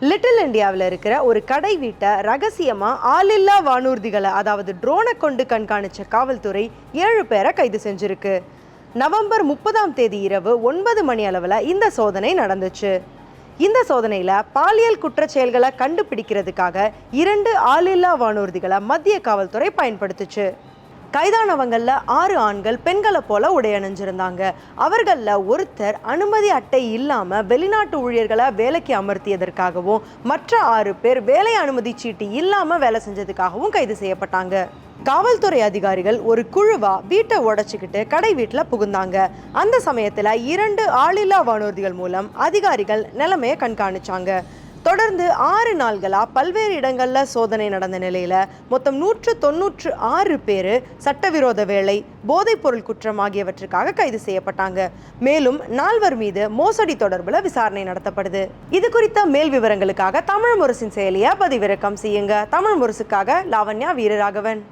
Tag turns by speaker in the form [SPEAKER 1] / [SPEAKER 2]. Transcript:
[SPEAKER 1] Little இந்தியாவில் இருக்கிற ஒரு கடை வீட்டை ரகசியமாக ஆளில்லா வானூர்திகளை அதாவது ட்ரோனை கொண்டு கண்காணித்த காவல்துறை ஏழு பேரை கைது செஞ்சிருக்கு. நவம்பர் முப்பதாம் தேதி இரவு ஒன்பது மணி அளவில் இந்த சோதனை நடந்துச்சு. இந்த சோதனையில் பாலியல் குற்றச்செயல்களை கண்டுபிடிக்கிறதுக்காக இரண்டு ஆளில்லா வானூர்திகளை மத்திய காவல்துறை பயன்படுத்துச்சு. கைதானவங்களில் ஆறு ஆண்கள் பெண்களை போல உடையணிஞ்சிருந்தாங்க அவர்களில் ஒருத்தர் அனுமதி அட்டை இல்லாமல் வெளிநாட்டு ஊழியர்களை வேலைக்கு அமர்த்தியதற்காகவும் மற்ற ஆறு பேர் வேலை அனுமதி சீட்டு இல்லாமல் வேலை செஞ்சதுக்காகவும் கைது செய்யப்பட்டாங்க. காவல்துறை அதிகாரிகள் ஒரு குழுவா வீட்டை உடைச்சிக்கிட்டு கடை வீட்டில் புகுந்தாங்க. அந்த சமயத்தில் இரண்டு ஆளில்லா வானூர்திகள் மூலம் அதிகாரிகள் நிலைமையை கண்காணிச்சாங்க. தொடர்ந்து ஆறு நாள்களாக பல்வேறு இடங்களில் சோதனை நடந்த நிலையில் மொத்தம் நூற்று தொன்னூற்று ஆறு பேர் சட்டவிரோத வேலை போதைப்பொருள் குற்றம் ஆகியவற்றுக்காக கைது செய்யப்பட்டாங்க. மேலும் நால்வர் மீது மோசடி தொடர்பில் விசாரணை நடத்தப்படுது. இது குறித்த மேல் விவரங்களுக்காக தமிழ் முரசின் செயலியை பதிவிறக்கம் செய்யுங்க. தமிழ் முரசுக்காக லாவண்யா வீரராகவன்.